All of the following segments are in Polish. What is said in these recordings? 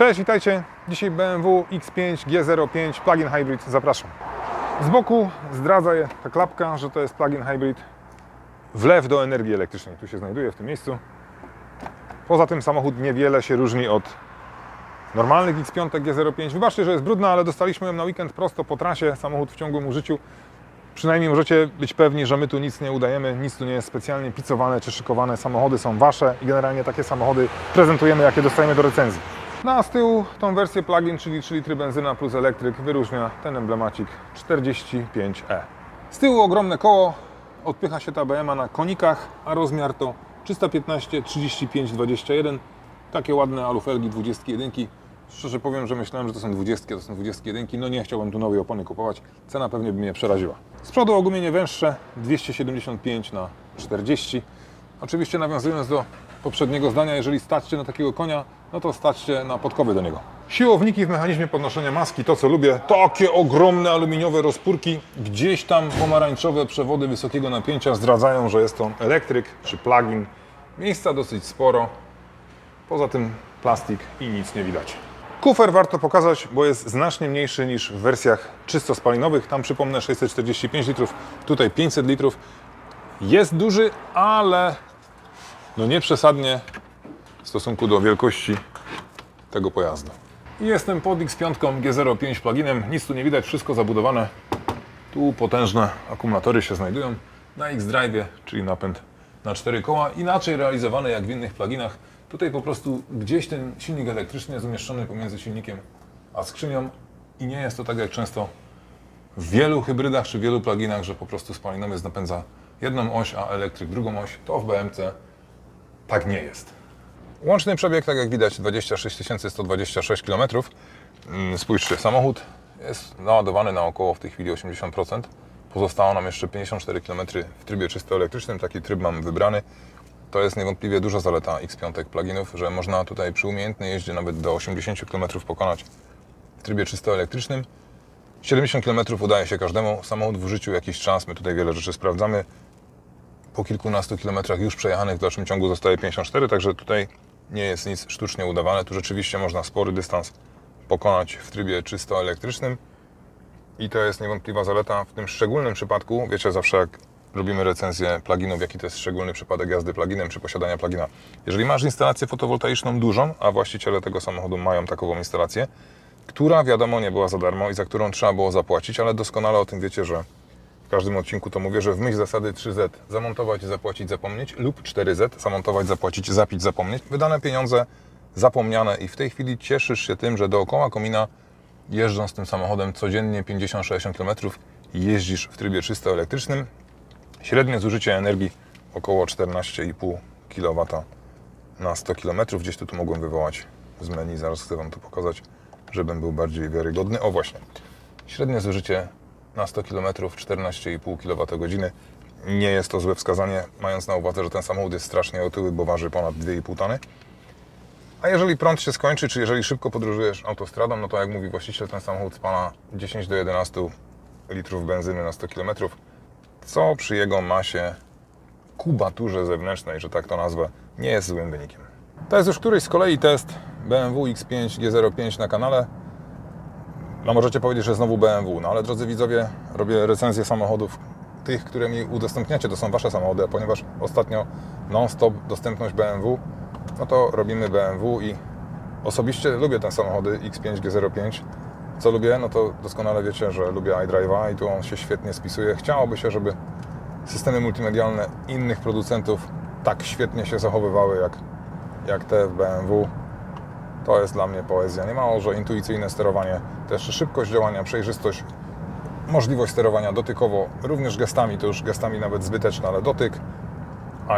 Cześć, witajcie. Dzisiaj BMW X5 G05 plug-in hybrid. Zapraszam. Z boku zdradza je ta klapka, że to jest plug-in hybrid wlew do energii elektrycznej. Tu się znajduje w tym miejscu. Poza tym samochód niewiele się różni od normalnych X5 G05. Wybaczcie, że jest brudna, ale dostaliśmy ją na weekend prosto po trasie. Samochód w ciągłym użyciu. Przynajmniej możecie być pewni, że my tu nic nie udajemy, nic tu nie jest specjalnie picowane czy szykowane. Samochody są wasze i generalnie takie samochody prezentujemy, jakie dostajemy do recenzji. No a z tyłu tą wersję plug-in, czyli 3 litry benzyna plus elektryk, wyróżnia ten emblemacik 45E. Z tyłu ogromne koło, odpycha się ta BMA na konikach, a rozmiar to 315 35 21. Takie ładne alufelgi 21. Szczerze powiem, że myślałem, że to są 20, to są 21. No nie chciałbym tu nowej opony kupować. Cena pewnie by mnie przeraziła. Z przodu ogumienie węższe 275 na 40. Oczywiście nawiązując do poprzedniego zdania, jeżeli staćcie na takiego konia, no to staćcie na podkowy do niego. Siłowniki w mechanizmie podnoszenia maski, to co lubię, takie ogromne aluminiowe rozpórki, gdzieś tam pomarańczowe przewody wysokiego napięcia zdradzają, że jest to elektryk czy plug-in. Miejsca dosyć sporo, poza tym plastik i nic nie widać. Kufer warto pokazać, bo jest znacznie mniejszy niż w wersjach czysto spalinowych. Tam przypomnę 645 litrów, tutaj 500 litrów. Jest duży, ale no nie przesadnie w stosunku do wielkości tego pojazdu. Jestem pod X5 G05 pluginem, nic tu nie widać, wszystko zabudowane. Tu potężne akumulatory się znajdują. Na X-Drive, czyli napęd na cztery koła, inaczej realizowany jak w innych pluginach. Tutaj po prostu gdzieś ten silnik elektryczny jest umieszczony pomiędzy silnikiem a skrzynią i nie jest to tak jak często w wielu hybrydach czy wielu pluginach, że po prostu spalinowiec napędza jedną oś, a elektryk drugą oś. To w BMC tak nie jest. Łączny przebieg, tak jak widać, 26 126 km. Spójrzcie, samochód jest naładowany na około w tej chwili 80%. Pozostało nam jeszcze 54 km w trybie czysto elektrycznym. Taki tryb mam wybrany. To jest niewątpliwie duża zaleta X5 pluginów, że można tutaj przy umiejętnej jeździe nawet do 80 km pokonać w trybie czysto elektrycznym. 70 km udaje się każdemu. Samochód w użyciu jakiś czas, my tutaj wiele rzeczy sprawdzamy. Po kilkunastu kilometrach już przejechanych w dalszym ciągu zostaje 54, także tutaj nie jest nic sztucznie udawane. Tu rzeczywiście można spory dystans pokonać w trybie czysto elektrycznym. I to jest niewątpliwa zaleta w tym szczególnym przypadku. Wiecie, zawsze jak robimy recenzję pluginów, jaki to jest szczególny przypadek jazdy pluginem czy posiadania plugina. Jeżeli masz instalację fotowoltaiczną dużą, a właściciele tego samochodu mają takową instalację, która wiadomo nie była za darmo i za którą trzeba było zapłacić, ale doskonale o tym wiecie, że w każdym odcinku to mówię, że w myśl zasady 3Z zamontować, zapłacić, zapomnieć lub 4Z zamontować, zapłacić, zapić, zapomnieć. Wydane pieniądze zapomniane i w tej chwili cieszysz się tym, że dookoła komina jeżdżąc tym samochodem codziennie 50-60 km jeździsz w trybie czysto elektrycznym. Średnie zużycie energii około 14,5 kW na 100 km. Gdzieś tu, tu mogłem wywołać z menu, zaraz chcę Wam to pokazać, żebym był bardziej wiarygodny. O właśnie, średnie zużycie na 100 km 14,5 kWh. Nie jest to złe wskazanie, mając na uwadze, że ten samochód jest strasznie otyły, bo waży ponad 2,5 tony. A jeżeli prąd się skończy, czy jeżeli szybko podróżujesz autostradą, no to jak mówi właściciel, ten samochód spala 10 do 11 litrów benzyny na 100 km, co przy jego masie, kubaturze zewnętrznej, że tak to nazwę, nie jest złym wynikiem. To jest już któryś z kolei test BMW X5 G05 na kanale. No możecie powiedzieć, że znowu BMW, no ale drodzy widzowie, robię recenzję samochodów tych, które mi udostępniacie, to są Wasze samochody, a ponieważ ostatnio non-stop dostępność BMW, no to robimy BMW i osobiście lubię te samochody X5 G05. Co lubię? No to doskonale wiecie, że lubię iDrive'a i tu on się świetnie spisuje. Chciałoby się, żeby systemy multimedialne innych producentów tak świetnie się zachowywały jak, jak te w BMW. To jest dla mnie poezja. Nie mało, że intuicyjne sterowanie, też szybkość działania, przejrzystość, możliwość sterowania dotykowo, również gestami, to już gestami nawet zbyteczne, ale dotyk,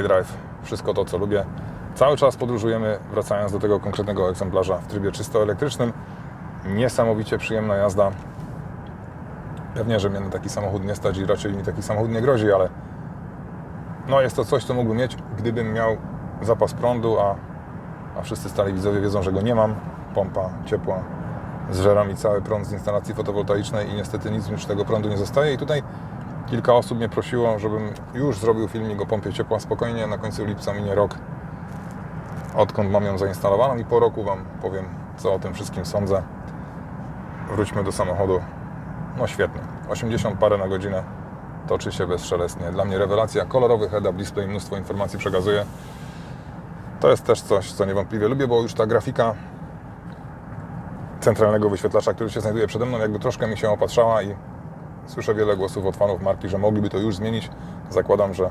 iDrive, wszystko to, co lubię. Cały czas podróżujemy, wracając do tego konkretnego egzemplarza w trybie czysto elektrycznym. Niesamowicie przyjemna jazda. Pewnie, że mnie na taki samochód nie stać i raczej mi taki samochód nie grozi, ale no jest to coś, co mógłbym mieć, gdybym miał zapas prądu, a, a wszyscy stali widzowie wiedzą, że go nie mam. Pompa ciepła zżera mi cały prąd z instalacji fotowoltaicznej i niestety nic już tego prądu nie zostaje. I tutaj kilka osób mnie prosiło, żebym już zrobił filmik o pompie ciepła spokojnie. Na końcu lipca minie rok, odkąd mam ją zainstalowaną i po roku Wam powiem co o tym wszystkim sądzę. Wróćmy do samochodu. No świetnie. 80 parę na godzinę. Toczy się bezszelestnie. Dla mnie rewelacja. Kolorowy head-up display, mnóstwo informacji przekazuje. To jest też coś, co niewątpliwie lubię, bo już ta grafika centralnego wyświetlacza, który się znajduje przede mną, jakby troszkę mi się opatrzała i słyszę wiele głosów od fanów marki, że mogliby to już zmienić. Zakładam, że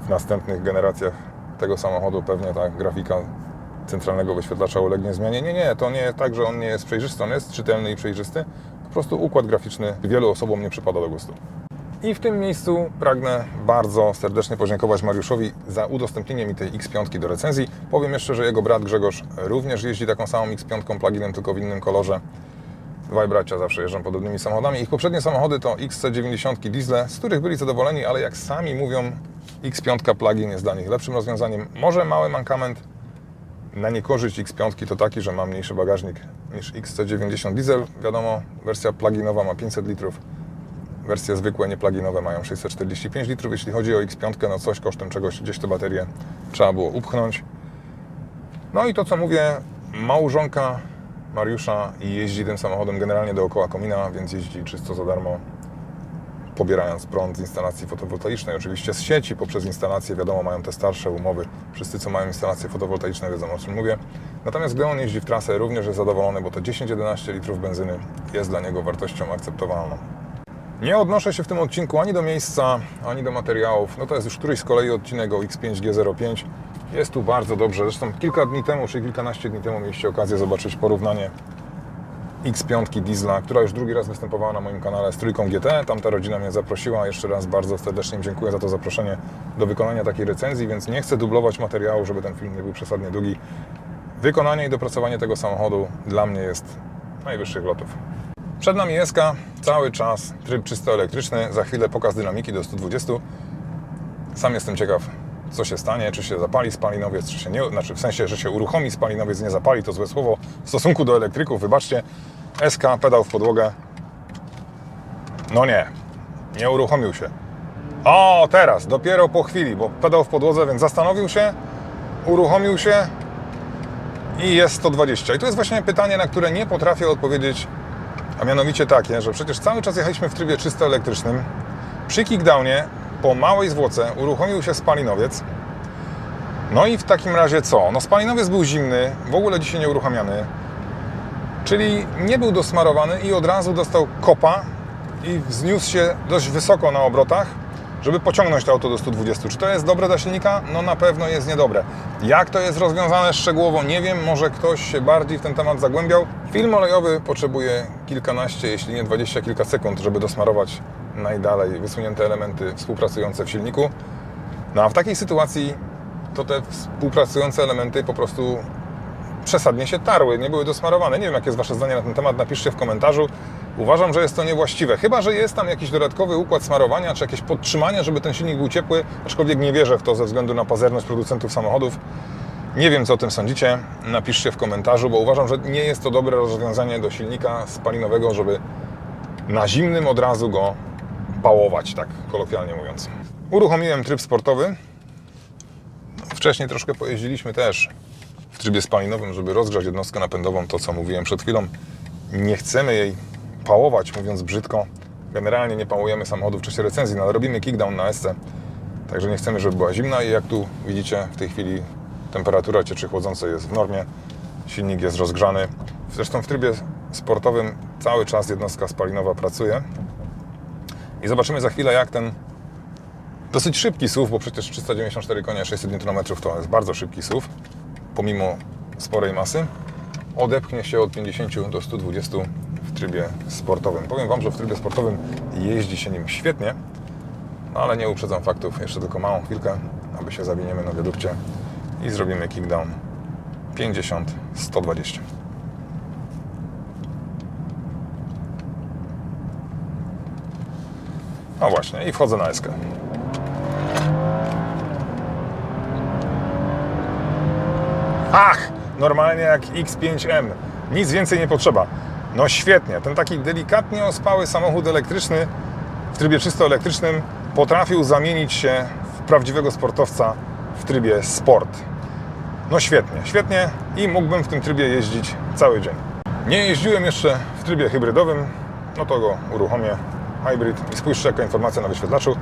w następnych generacjach tego samochodu pewnie ta grafika centralnego wyświetlacza ulegnie zmianie. Nie, nie, to nie jest tak, że on nie jest przejrzysty, on jest czytelny i przejrzysty. Po prostu układ graficzny wielu osobom nie przypada do gustu. I w tym miejscu pragnę bardzo serdecznie podziękować Mariuszowi za udostępnienie mi tej X5 do recenzji. Powiem jeszcze, że jego brat Grzegorz również jeździ taką samą X5 pluginem, tylko w innym kolorze. Dwaj bracia zawsze jeżdżą podobnymi samochodami. Ich poprzednie samochody to XC90 diesle, z których byli zadowoleni, ale jak sami mówią, X5 plugin jest dla nich lepszym rozwiązaniem. Może mały mankament na niekorzyść X5 to taki, że ma mniejszy bagażnik niż XC90 diesel. Wiadomo, wersja pluginowa ma 500 litrów, wersje zwykłe, niepluginowe mają 645 litrów. Jeśli chodzi o X5, no coś kosztem czegoś, gdzieś te baterie trzeba było upchnąć. No i to, co mówię, małżonka Mariusza jeździ tym samochodem generalnie dookoła komina, więc jeździ czysto za darmo, pobierając prąd z instalacji fotowoltaicznej, oczywiście z sieci poprzez instalację, wiadomo, mają te starsze umowy. Wszyscy, co mają instalacje fotowoltaiczne, wiedzą o czym mówię. Natomiast gdy on jeździ w trasę, również jest zadowolony, bo to 10-11 litrów benzyny jest dla niego wartością akceptowalną. Nie odnoszę się w tym odcinku ani do miejsca, ani do materiałów. No to jest już któryś z kolei odcinek o X5G05. Jest tu bardzo dobrze. Zresztą kilka dni temu, czy kilkanaście dni temu mieliście okazję zobaczyć porównanie X5 diesla, która już drugi raz występowała na moim kanale z trójką GT. Tamta rodzina mnie zaprosiła. Jeszcze raz bardzo serdecznie im dziękuję za to zaproszenie do wykonania takiej recenzji, więc nie chcę dublować materiału, żeby ten film nie był przesadnie długi. Wykonanie i dopracowanie tego samochodu dla mnie jest najwyższych lotów. Przed nami SK, cały czas tryb czysto elektryczny, za chwilę pokaz dynamiki do 120. Sam jestem ciekaw, co się stanie, czy się zapali spalinowiec, czy się nie, znaczy w sensie, że się uruchomi spalinowiec, nie zapali, to złe słowo w stosunku do elektryków, wybaczcie. SK, pedał w podłogę. No nie, nie uruchomił się. O, teraz, dopiero po chwili, bo pedał w podłodze, więc zastanowił się, uruchomił się i jest 120. I tu jest właśnie pytanie, na które nie potrafię odpowiedzieć a mianowicie takie, że przecież cały czas jechaliśmy w trybie czysto elektrycznym. Przy kickdownie po małej zwłoce uruchomił się spalinowiec. No i w takim razie co? No spalinowiec był zimny, w ogóle dzisiaj nie uruchamiany. Czyli nie był dosmarowany i od razu dostał kopa i wzniósł się dość wysoko na obrotach, żeby pociągnąć to auto do 120. Czy to jest dobre dla silnika? No na pewno jest niedobre. Jak to jest rozwiązane szczegółowo, nie wiem. Może ktoś się bardziej w ten temat zagłębiał. Film olejowy potrzebuje kilkanaście, jeśli nie dwadzieścia kilka sekund, żeby dosmarować najdalej wysunięte elementy współpracujące w silniku. No a w takiej sytuacji to te współpracujące elementy po prostu przesadnie się tarły, nie były dosmarowane. Nie wiem, jakie jest Wasze zdanie na ten temat, napiszcie w komentarzu. Uważam, że jest to niewłaściwe. Chyba, że jest tam jakiś dodatkowy układ smarowania, czy jakieś podtrzymania, żeby ten silnik był ciepły, aczkolwiek nie wierzę w to ze względu na pazerność producentów samochodów. Nie wiem, co o tym sądzicie. Napiszcie w komentarzu, bo uważam, że nie jest to dobre rozwiązanie do silnika spalinowego, żeby na zimnym od razu go pałować, tak kolokwialnie mówiąc. Uruchomiłem tryb sportowy. Wcześniej troszkę pojeździliśmy też w trybie spalinowym, żeby rozgrzać jednostkę napędową, to co mówiłem przed chwilą. Nie chcemy jej pałować, mówiąc brzydko. Generalnie nie pałujemy samochodu w czasie recenzji, no ale robimy kickdown na SC. Także nie chcemy, żeby była zimna i jak tu widzicie, w tej chwili temperatura cieczy chłodzącej jest w normie. Silnik jest rozgrzany. Zresztą w trybie sportowym cały czas jednostka spalinowa pracuje. I zobaczymy za chwilę, jak ten dosyć szybki SUV, bo przecież 394 konie, 600 Nm to jest bardzo szybki SUV, pomimo sporej masy, odepchnie się od 50 do 120 w trybie sportowym. Powiem Wam, że w trybie sportowym jeździ się nim świetnie, no ale nie uprzedzam faktów, jeszcze tylko małą chwilkę, aby się zawiniemy na wiadukcie i zrobimy kickdown 50-120. No właśnie, i wchodzę na eskę. Ach, normalnie jak X5M. Nic więcej nie potrzeba. No świetnie, ten taki delikatnie ospały samochód elektryczny w trybie czysto elektrycznym potrafił zamienić się w prawdziwego sportowca w trybie sport. No świetnie, świetnie i mógłbym w tym trybie jeździć cały dzień. Nie jeździłem jeszcze w trybie hybrydowym, no to go uruchomię. Hybrid i spójrzcie jaka informacja na wyświetlaczu.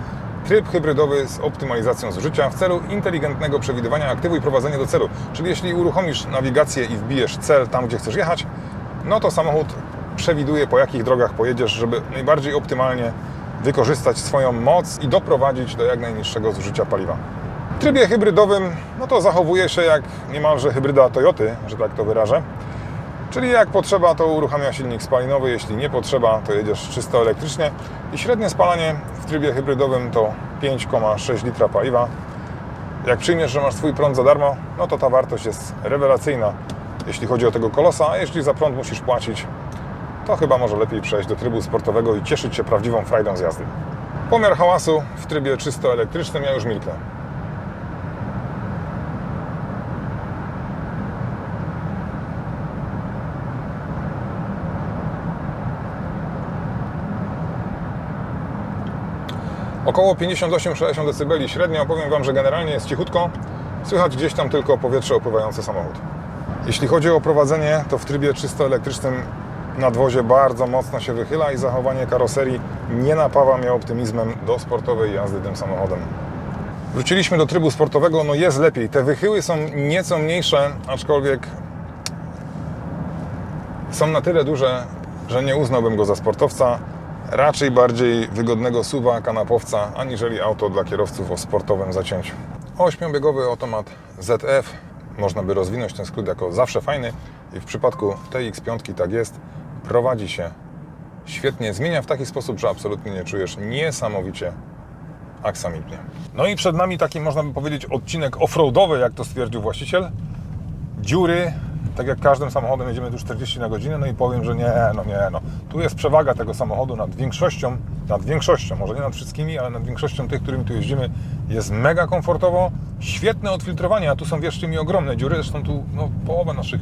Tryb hybrydowy z optymalizacją zużycia w celu inteligentnego przewidywania aktywu i prowadzenia do celu. Czyli jeśli uruchomisz nawigację i wbijesz cel tam, gdzie chcesz jechać, no to samochód przewiduje po jakich drogach pojedziesz, żeby najbardziej optymalnie wykorzystać swoją moc i doprowadzić do jak najniższego zużycia paliwa. W trybie hybrydowym no to zachowuje się jak niemalże hybryda Toyoty, że tak to wyrażę. Czyli jak potrzeba, to uruchamia silnik spalinowy, jeśli nie potrzeba, to jedziesz czysto elektrycznie. I średnie spalanie w trybie hybrydowym to 5,6 litra paliwa. Jak przyjmiesz, że masz swój prąd za darmo, no to ta wartość jest rewelacyjna, jeśli chodzi o tego kolosa, a jeśli za prąd musisz płacić, to chyba może lepiej przejść do trybu sportowego i cieszyć się prawdziwą frajdą z jazdy. Pomiar hałasu w trybie czysto elektrycznym ja już milknę. Około 58-60 dB średnio. Powiem Wam, że generalnie jest cichutko. Słychać gdzieś tam tylko powietrze opływające samochód. Jeśli chodzi o prowadzenie, to w trybie czysto elektrycznym nadwozie bardzo mocno się wychyla i zachowanie karoserii nie napawa mnie optymizmem do sportowej jazdy tym samochodem. Wróciliśmy do trybu sportowego, no jest lepiej. Te wychyły są nieco mniejsze, aczkolwiek są na tyle duże, że nie uznałbym go za sportowca. Raczej bardziej wygodnego suwa, kanapowca, aniżeli auto dla kierowców o sportowym zacięciu. Ośmiobiegowy automat ZF. Można by rozwinąć ten skrót jako zawsze fajny i w przypadku tej X5 tak jest. Prowadzi się świetnie, zmienia w taki sposób, że absolutnie nie czujesz niesamowicie aksamitnie. No i przed nami taki, można by powiedzieć, odcinek offroadowy, jak to stwierdził właściciel. Dziury, tak jak każdym samochodem jedziemy tu 40 na godzinę, no i powiem, że nie, no nie, no. Tu jest przewaga tego samochodu nad większością, nad większością, może nie nad wszystkimi, ale nad większością tych, którymi tu jeździmy. Jest mega komfortowo, świetne odfiltrowanie, a tu są, wierzcie mi, ogromne dziury, zresztą tu no, połowę naszych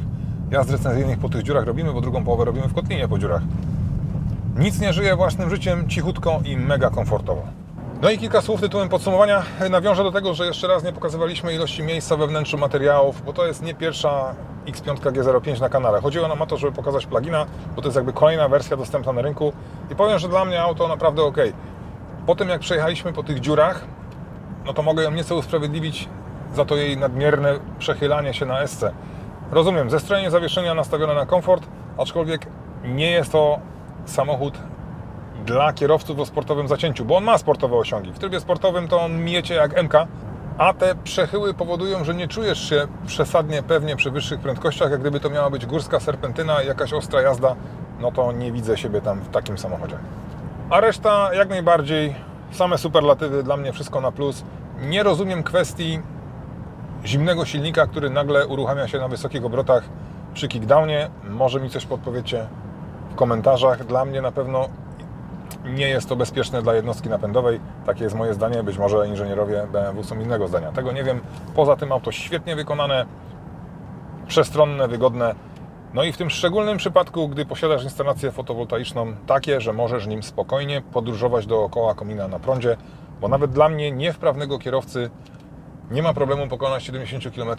jazd recenzyjnych po tych dziurach robimy, bo drugą połowę robimy w kotlinie po dziurach. Nic nie żyje własnym życiem, cichutko i mega komfortowo. No i kilka słów tytułem podsumowania. Nawiążę do tego, że jeszcze raz nie pokazywaliśmy ilości miejsca we wnętrzu materiałów, bo to jest nie pierwsza X5 G05 na kanale. Chodziło nam o to, żeby pokazać plugina, bo to jest jakby kolejna wersja dostępna na rynku. I powiem, że dla mnie auto naprawdę ok. Po tym jak przejechaliśmy po tych dziurach, no to mogę ją nieco usprawiedliwić za to jej nadmierne przechylanie się na SC. Rozumiem, zestrojenie zawieszenia nastawione na komfort, aczkolwiek nie jest to samochód dla kierowców o sportowym zacięciu, bo on ma sportowe osiągi. W trybie sportowym to on mijecie jak MK, a te przechyły powodują, że nie czujesz się przesadnie pewnie przy wyższych prędkościach, jak gdyby to miała być górska serpentyna, jakaś ostra jazda, no to nie widzę siebie tam w takim samochodzie. A reszta jak najbardziej, same superlatywy, dla mnie wszystko na plus. Nie rozumiem kwestii zimnego silnika, który nagle uruchamia się na wysokich obrotach przy kickdownie. Może mi coś podpowiecie w komentarzach. Dla mnie na pewno nie jest to bezpieczne dla jednostki napędowej. Takie jest moje zdanie. Być może inżynierowie BMW są innego zdania. Tego nie wiem. Poza tym auto świetnie wykonane, przestronne, wygodne. No i w tym szczególnym przypadku, gdy posiadasz instalację fotowoltaiczną, takie, że możesz nim spokojnie podróżować dookoła komina na prądzie, bo nawet dla mnie, niewprawnego kierowcy, nie ma problemu pokonać 70 km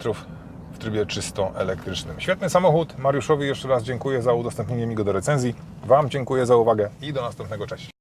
w trybie czysto elektrycznym. Świetny samochód. Mariuszowi jeszcze raz dziękuję za udostępnienie mi go do recenzji. Wam dziękuję za uwagę i do następnego. Cześć.